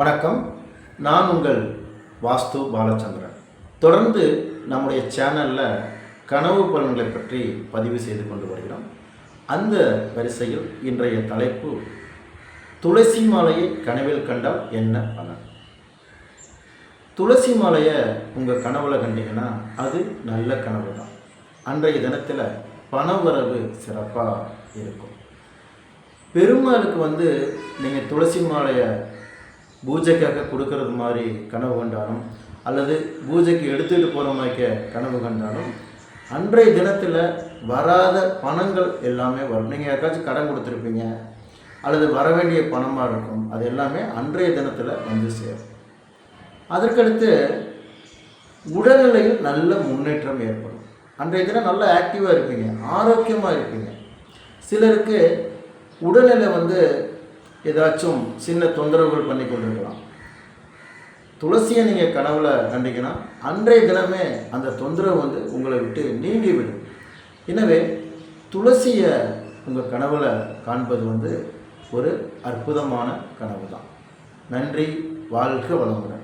வணக்கம். நான் உங்கள் வாஸ்து பாலச்சந்திரன். தொடர்ந்து நம்முடைய சேனலில் கனவு பலன்களை பற்றி பதிவு செய்து கொண்டு வருகிறோம். அந்த வரிசையில் இன்றைய தலைப்பு துளசி மாலையை கனவில் கண்டால் என்ன பலன்? துளசி மாலையை உங்கள் கனவுல கண்டீங்கன்னா அது நல்ல கனவு தான் அன்றைய தினத்தில் பணவரவு சிறப்பாக இருக்கும். பெருமாளுக்கு வந்து நீங்கள் துளசி மாலையை பூஜைக்காக கொடுக்கறது மாதிரி கனவு கண்டாலும் அல்லது பூஜைக்கு எடுத்துகிட்டு போகிற மாதிரி கனவு கண்டாலும் அன்றைய தினத்தில் வராத பணங்கள் எல்லாமே வரும். நீங்கள் யாருக்காச்சும் கடன் கொடுத்துருப்பீங்க அல்லது வர வேண்டிய பணமாக இருக்கும் அது எல்லாமே அன்றைய தினத்தில் வந்து சேரும். அதற்கடுத்து உடல்நிலையில் நல்ல முன்னேற்றம் ஏற்படும். அன்றைய தினம் நல்லா ஆக்டிவாக இருப்பீங்க ஆரோக்கியமாக இருப்பீங்க. சிலருக்கு உடல்நிலை வந்து ஏதாச்சும் சின்ன தொந்தரவுகள் பண்ணி கொண்டிருக்கலாம். துளசியை நீங்கள் கனவுல கண்டிங்கன்னா அன்றைய தினமே அந்த தொந்தரவு வந்து உங்களை விட்டு நீங்கிவிடும். எனவே துளசியை உங்கள் கனவுல காண்பது வந்து ஒரு அற்புதமான கனவு தான் நன்றி வாழ்க வளமுடன்.